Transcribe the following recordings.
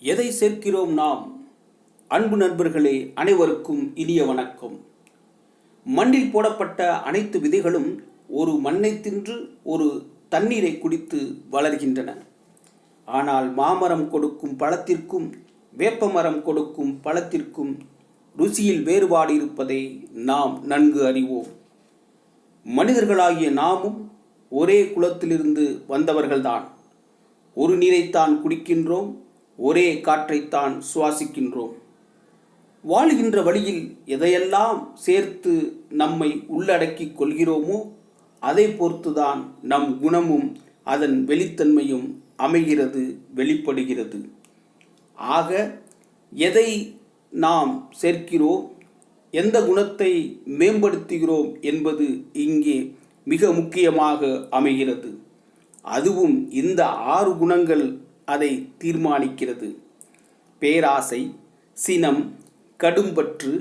எதை சேர்க்கிறோம் நாம்? அன்பு நண்பர்களே அனைவருக்கும் இனிய வணக்கம். மண்ணில் போடப்பட்ட அனைத்து விதைகளும் ஒரு மண்ணை தின்று ஒரு தண்ணீரை குடித்து வளர்கின்றன. ஆனால் மாமரம் கொடுக்கும் பழத்திற்கும் வேப்பமரம் கொடுக்கும் பழத்திற்கும் ருசியில் வேறுபாடு இருப்பதை நாம் நன்கு அறிவோம். மனிதர்களாகிய நாமும் ஒரே குலத்திலிருந்து வந்தவர்கள்தான். ஒரு நீரைத்தான் குடிக்கின்றோம் ஒரே காற்றைத்தான் சுவாசிக்கின்றோம். வாழ்கின்ற வழியில் எதையெல்லாம் சேர்த்து நம்மை உள்ளடக்கிக் கொள்கிறோமோ அதை பொறுத்துதான் நம் குணமும் அதன் வெளித்தன்மையும் அமைகிறது வெளிப்படுகிறது. ஆக எதை நாம் சேர்க்கிறோம் எந்த குணத்தை மேம்படுத்துகிறோம் என்பது இங்கே மிக முக்கியமாக அமைகிறது. அதுவும் இந்த ஆறு குணங்கள் அதை தீர்மானிக்கிறது. பேராசை சினம் கடும்பற்று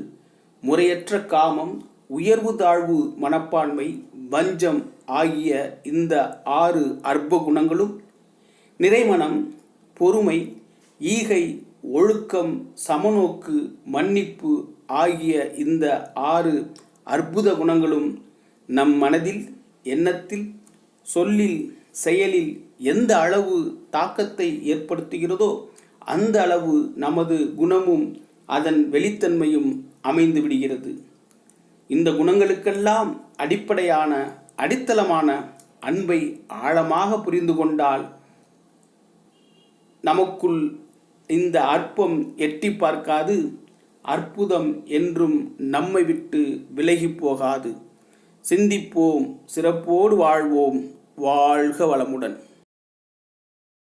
முறையற்ற காமம் உயர்வு தாழ்வு மனப்பான்மை வஞ்சம் ஆகிய இந்த ஆறு அற்ப குணங்களும் நிறைமணம் பொறுமை ஈகை ஒழுக்கம் சமநோக்கு மன்னிப்பு ஆகிய இந்த ஆறு அற்புத குணங்களும் நம் மனதில் எண்ணத்தில் சொல்லில் செயலில் எந்த அளவு தாக்கத்தை ஏற்படுத்துகிறதோ அந்த அளவு நமது குணமும் அதன் வெளித்தன்மையும் அமைந்து விடுகிறது. இந்த குணங்களுக்கெல்லாம் அடிப்படையான அடித்தளமான அன்பை ஆழமாக புரிந்து கொண்டால் நமக்குள் இந்த அற்பம் எட்டி பார்க்காது அற்புதம் என்றும் நம்மை விட்டு விலகி போகாது. சிந்திப்போம் சிறப்போடு வாழ்வோம் வாழ்க வளமுடன்.